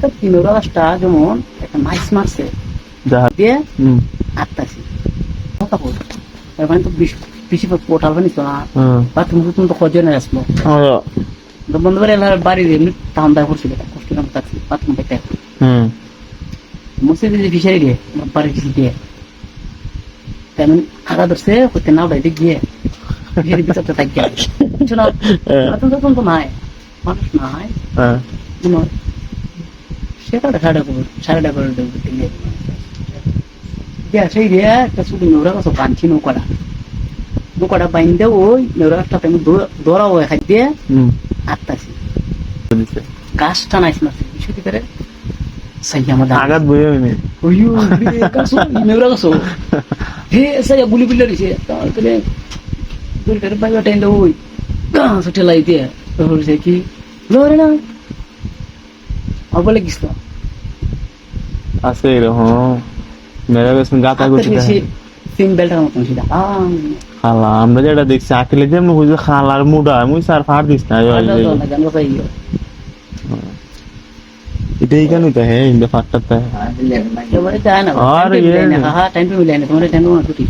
একটা তিন গাছটা যেমন একটা মাইস মারছে। দিয়ে আটটাছি বল। এখানে তো বেশি পোটাল বানিস না বাথরুম টুথরুম তো খোঁজে না আসলো তো বন্ধ করে এলাকার বাড়ি এমনি টাউন দায় করছিল কষ্ট নাম থাকছি বাথরুম পেতে হুম। মসজিদে ফিসারি দিয়ে বাড়ির কিছু দিয়ে। তেমন আগা ধরছে হইতে না উঠাইতে গিয়ে ফিসারি বিচারতে থাকি কিছু না? নতুন তো নাই। মানুষ নাই। কোনো সেটা সাড়ে করে সাড়ে করে দিয়ে দিয়া সেই রে একটা শুধু নেওরা গাছ বানছি নৌকাটা। নৌকাটা বাইন্দে ওই নেওরা গাছটা তেমন দৌড়া খাই দিয়ে। আটটাছি দিছে গাছটা নাইস না কিছু কি করে? আঘাত বই গাছ নেওরা গাছ হে সাই গুলি বিল্লা দিছে তারপরে দুর্গার বাইবা টাইম ওই গাছ ঠেলাই দিয়ে। হচ্ছে কি লরে না? অবলে গিয়েছিল আছে এরকম মেরা গেছেন গাতা গুছি সিম বেল্টার মতন সেটা। খালা আমরা যেটা দেখছি আকিলে যেমন বুঝে খালার মুডা মুই স্যার ফার দিস না জানো তাই এটা এইখানে তো হ্যাঁ ইন্দে ফাটটা তো। আর টাইম ইয়ে মিলাই না না। হ্যাঁ টাইম মিলাই না তোমার টাইম না ছুটি।